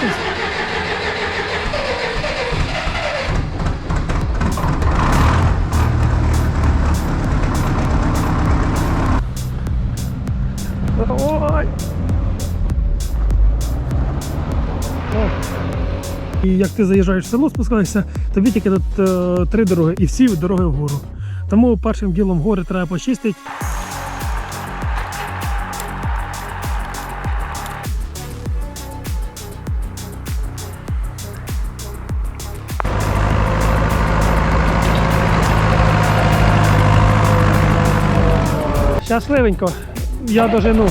Ой! О. І як ти заїжджаєш в село, спускаєшся, тобі тільки тут е, три дороги і всі дороги вгору. Тому першим ділом гори треба почистити. Щасливенько, я дожену.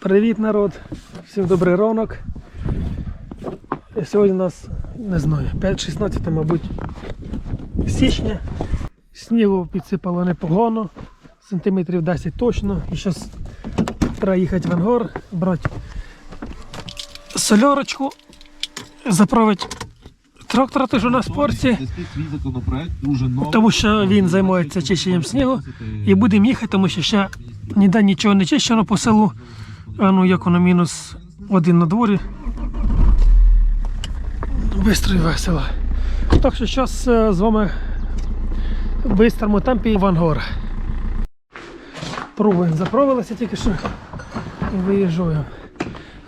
Привіт, народ! Всім добрий ранок. Сьогодні у нас, не знаю, 5-16, мабуть, січня. Снігу підсипало непогано, сантиметрів 10 точно. І зараз треба їхати в Ангор, брати сольорочку, заправити трактора теж на спорті. Свій законопроект дуже новий. Тому що він займається чищенням снігу і будемо їхати, тому що ще ніде нічого не чищено по селу. А ну як воно мінус один на дворі. Бистро і весело. Так що зараз з вами в бистрому темпі в Ангор. Пробуємо, заправилися тільки що і виїжджаємо.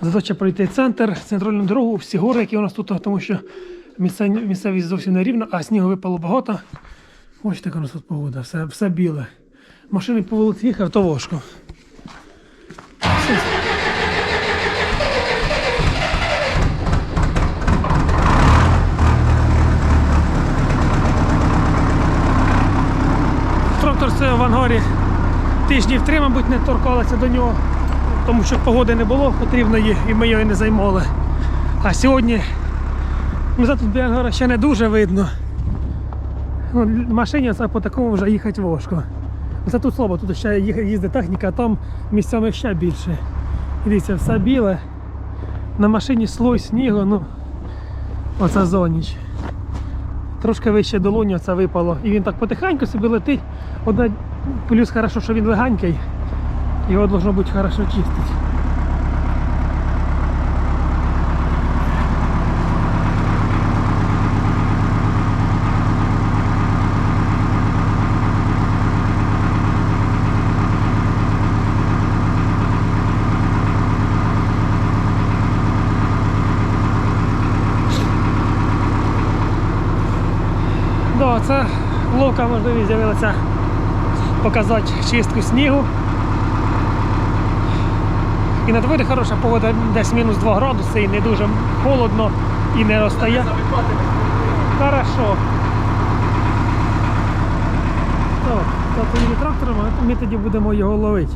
Задача пройти центр, центральну дорогу, всі гори, які у нас тут, тому що місцевість зовсім не рівна, а снігу випало багато. Ось така у нас тут погода, все, все біле. Машини по вулиці їхав, то важко. Трактор в Ангорі тижнів три, мабуть, не торкалися до нього, тому що погоди не було потрібної і ми його не займали. А сьогодні ну, тут біля Ангора ще не дуже видно. Ну, машині по такому вже їхати важко. Це тут слабо, тут ще їздить техніка, а там місцями ще більше. Дивіться, все біле. На машині слой снігу, ну оце зоніч. Трошки вище долоні це випало. І він так потихеньку собі летить. Одна плюс хорошо, що він легенький. Його должно бути хорошо чистити. Можливість з'явилася показати чистку снігу. І на дворі хороша погода, десь мінус 2 градуси, і не дуже холодно і не розтає. Хорошо. Так, поїде трактором, а ми тоді будемо його ловити.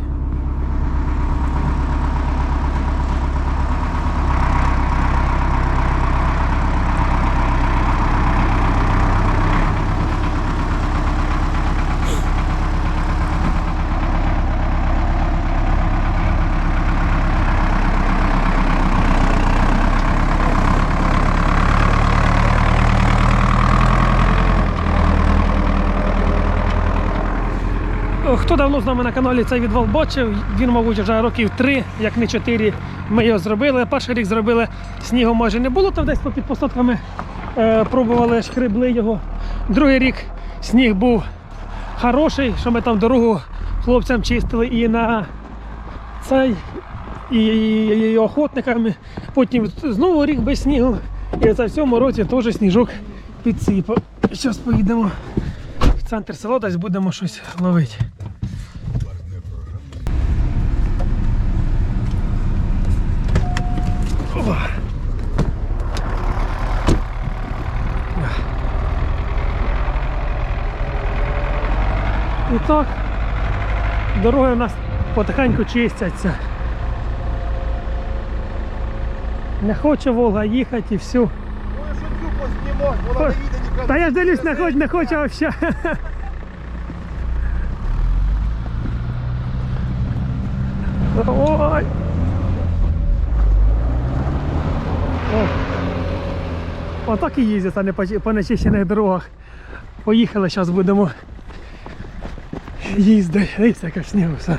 Хто давно з нами на каналі цей відвал бачив, він, мабуть, вже років три, як не чотири. Ми його зробили. Перший рік зробили, снігу майже не було, там десь під посадками е, пробували, шкребли його. Другий рік сніг був хороший, що ми там дорогу хлопцям чистили і на цей, і, і, і охотниками. Потім знову рік без снігу. І це в цьому році теж сніжок підсипав. Зараз поїдемо в центр села, десь будемо щось ловити. І так, дороги у нас потихеньку чистяться. Не хоче Волга їхати і все. Цю познімати, вона не їде Та я ж дивлюсь, не хоче, не хоче вообще. Ой. О. Отак і їздять, а не по нечищених дорогах. Поїхали, зараз будемо їздити. Дивіться, як снігу все.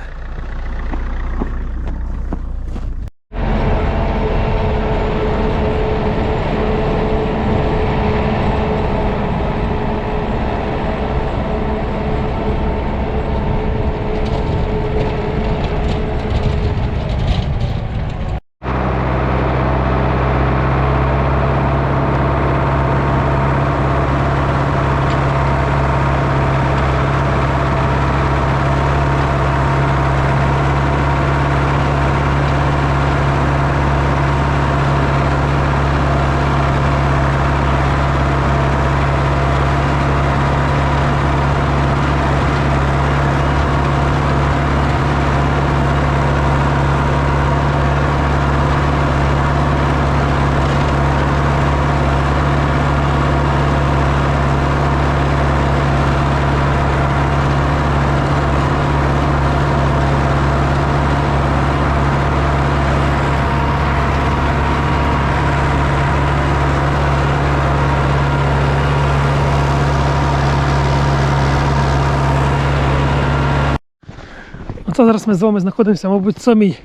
Зараз ми з вами знаходимося, мабуть, в самій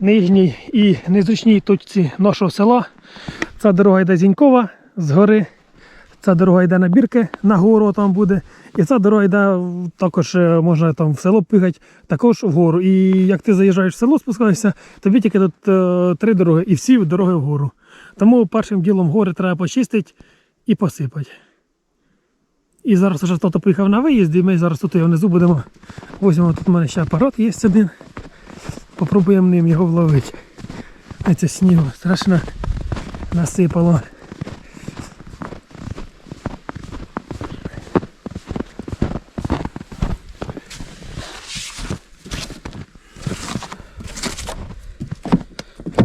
нижній і незручній точці нашого села. Ця дорога йде Зінькова з гори. Ця дорога йде на бірки, на гору там буде. І ця дорога йде також е, можна там в село пигати, також вгору. І як ти заїжджаєш в село, спускаєшся, тобі тільки тут е, три дороги, і всі дороги вгору. Тому першим ділом гори треба почистити і посипати. І зараз вже тато поїхав на виїзд, і ми зараз тут його внизу будемо. Возьмемо тут у мене ще апарат є один. Попробуємо ним його вловити. Це снігу страшно насипало.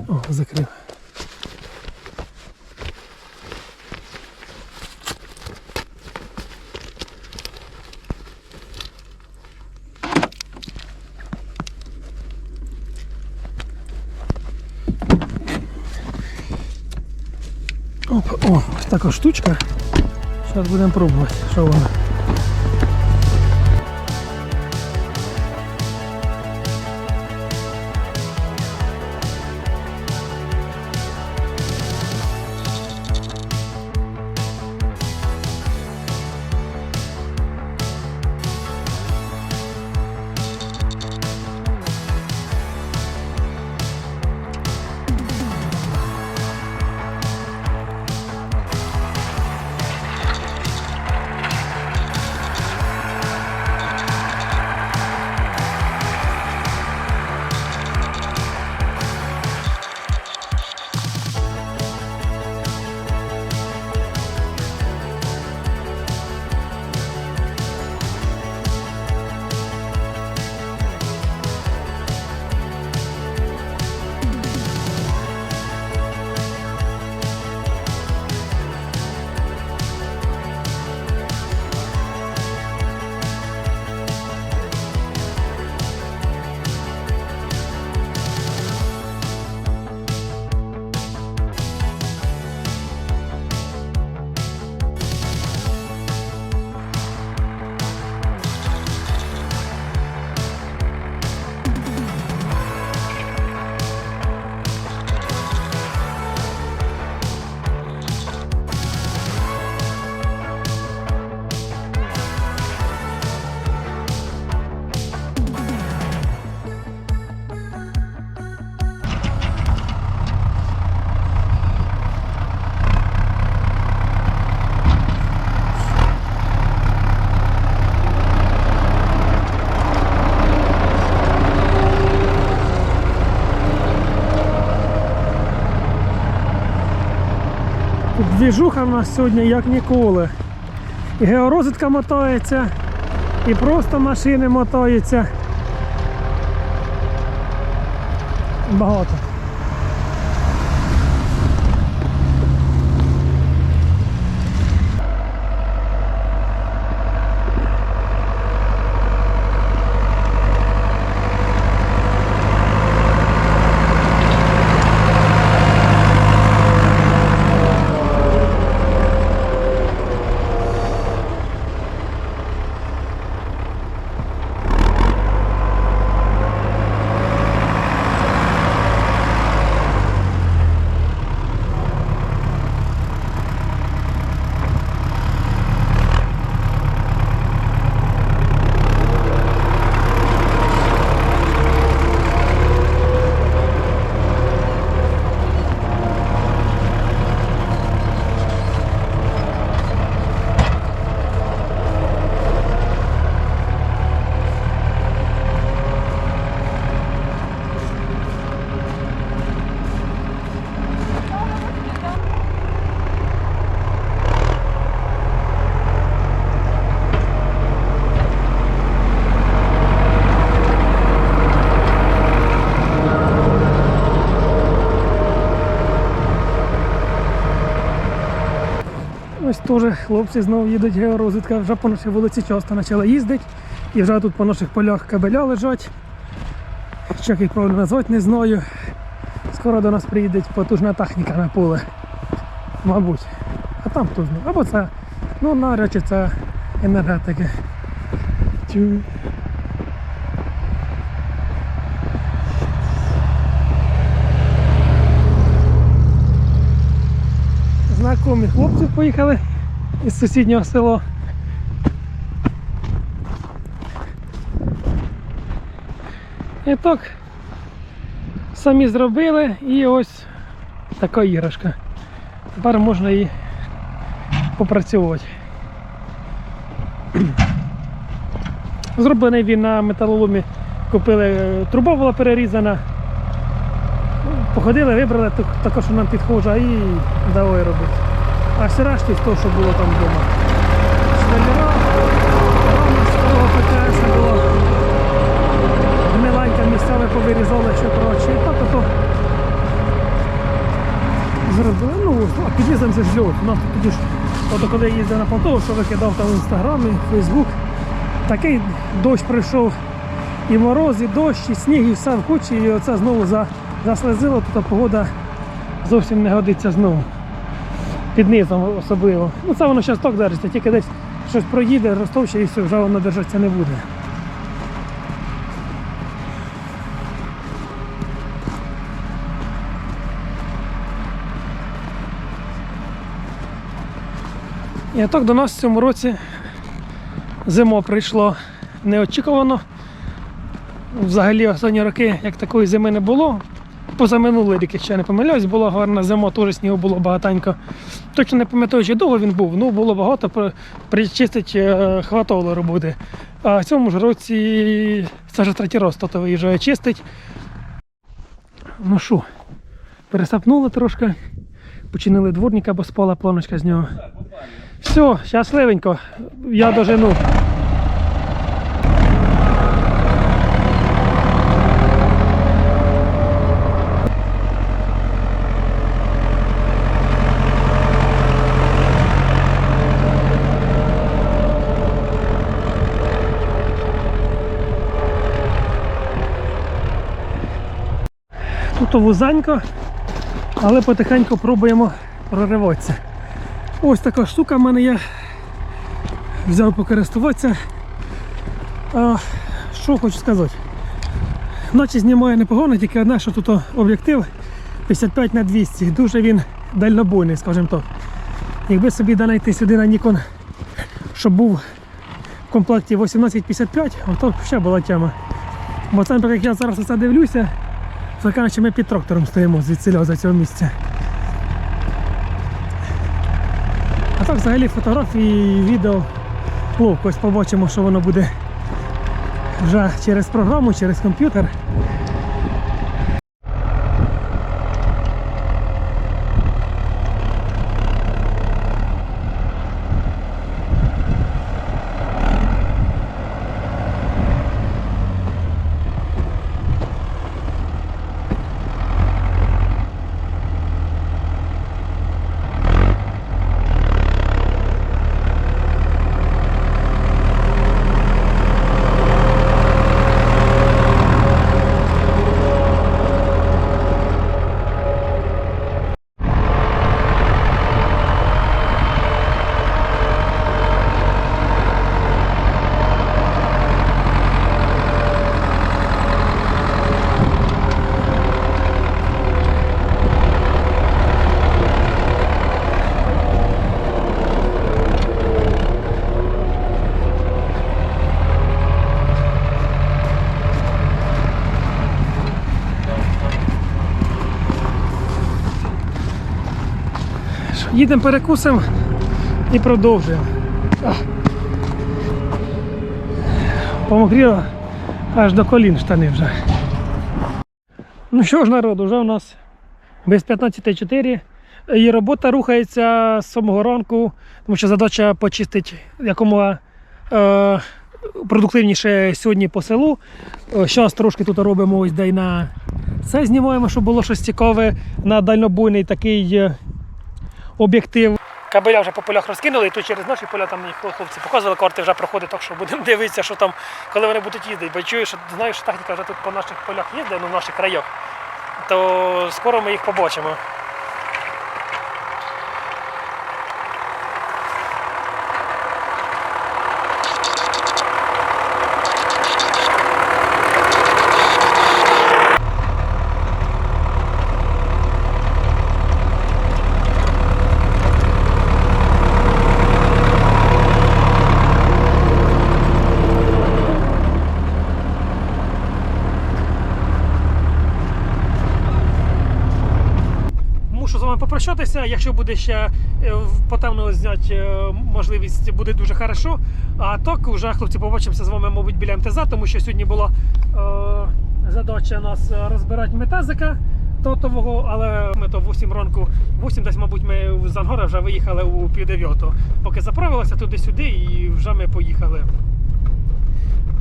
О, закрив. Оп, о, ось така штучка. Зараз будемо пробувати, що вона. Двіжуха в нас сьогодні як ніколи. І георозвідка мотається, і просто машини мотаються. Багато. Теж хлопці знову їдуть георозвідка. Вже по нашій вулиці часто почали їздити. І вже тут по наших полях кабеля лежать. Як їх правильно назвати, не знаю. Скоро до нас приїде потужна техніка на поле. Мабуть. А там тужно. Або це, ну навряд чи це енергетики. Тю. Знакомі хлопці поїхали із сусіднього села. І так, самі зробили і ось така іграшка. Тепер можна її попрацьовувати. Зроблений він на металоломі. Купили, е, труба була перерізана. Походили, вибрали таку, що нам підхожа і давай робити. А все решті з що було там вдома. Швеллера, рама старого ПКС було. Гниленька місцями повирізали, що коротше. І так ото зробили. Ну, а під'їздом це ж льот. Нам тоді ж, ото коли я їздив на Полтаву, що викидав там в інстаграмі, Фейсбук, такий дощ прийшов. І мороз, і дощ, і сніг, і все в кучі, і оце знову за, заслезило, тут погода зовсім не годиться знову. Під низом особливо. Ну це воно зараз так держиться, тільки десь щось проїде, розтовче і все, вже воно держатися не буде. І так до нас в цьому році зима прийшло неочікувано. Взагалі останні роки як такої зими не було. Позаминулий рік, якщо я не помиляюсь, була гарна зима, теж снігу було багатенько. Точно не пам'ятаю, чи довго він був, ну було багато, при- причистить е, хватало роботи. А в цьому ж році це вже третій раз тато виїжджає чистить. Ну що, пересапнули трошки, починили дворника, бо спала планочка з нього. Все, щасливенько. Я дожену. Тут вузенько, але потихеньку пробуємо прориватися. Ось така штука в мене є. Взяв покористуватися. А, що хочу сказати. Наче знімає непогано, тільки одне, що тут об'єктив 55 на 200. Дуже він дальнобойний, скажімо так. Якби собі знайти сюди на Nikon, щоб був в комплекті 1855, то ще була тема. Бо наприклад, як я зараз це дивлюся, то коротше ми під трактором стоїмо звідси за цього місця. А так взагалі фотографії, відео ловко ось побачимо, що воно буде вже через програму, через комп'ютер. Їдемо перекусимо і продовжуємо. Ах. Помокріло аж до колін штани вже. Ну що ж, народ, вже у нас без 15.4. І робота рухається з самого ранку, тому що задача почистити якомога е, продуктивніше сьогодні по селу. Зараз трошки тут робимо ось де й на це знімаємо, щоб було щось цікаве на дальнобойний такий е, об'єктив. Кабеля вже по полях розкинули, і тут через наші поля там хлопці показували, карти вже проходить, так що будемо дивитися, що там, коли вони будуть їздити. Бо чую, що знаю, що техніка вже тут по наших полях їздить, ну в наших краях, то скоро ми їх побачимо. Мушу з вами попрощатися. Якщо буде ще е, потемно зняти е, можливість, буде дуже хорошо. А так вже хлопці побачимося з вами, мабуть, біля МТЗ, тому що сьогодні була е, задача нас е, розбирати метазика тотового, але ми то в 8 ранку, 8 десь, мабуть, ми з Ангора вже виїхали у пів. Поки заправилися туди-сюди і вже ми поїхали.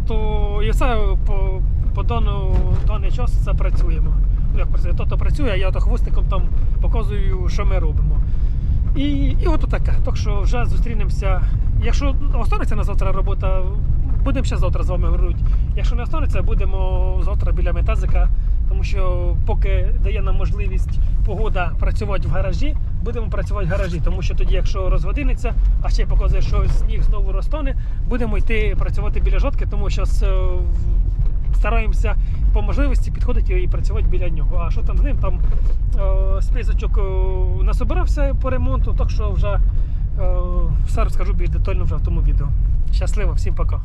То і все по, по дану, даний час це працюємо. Як працює, то працює, а я то хвостиком там показую, що ми робимо. І, і от таке. Так що вже зустрінемося. Якщо останеться на завтра робота, будемо ще завтра з вами говорити. Якщо не останеться, будемо завтра біля метазика, тому що поки дає нам можливість погода працювати в гаражі, будемо працювати в гаражі, тому що тоді, якщо розгодиниться, а ще показує, що сніг знову розтане, будемо йти працювати біля жодки, тому що в- стараємося по можливості підходити і працювати біля нього. А що там з ним? Там е, списочок е, насобирався по ремонту, так що вже е, все розкажу більш детально вже в тому відео. Щасливо, всім пока.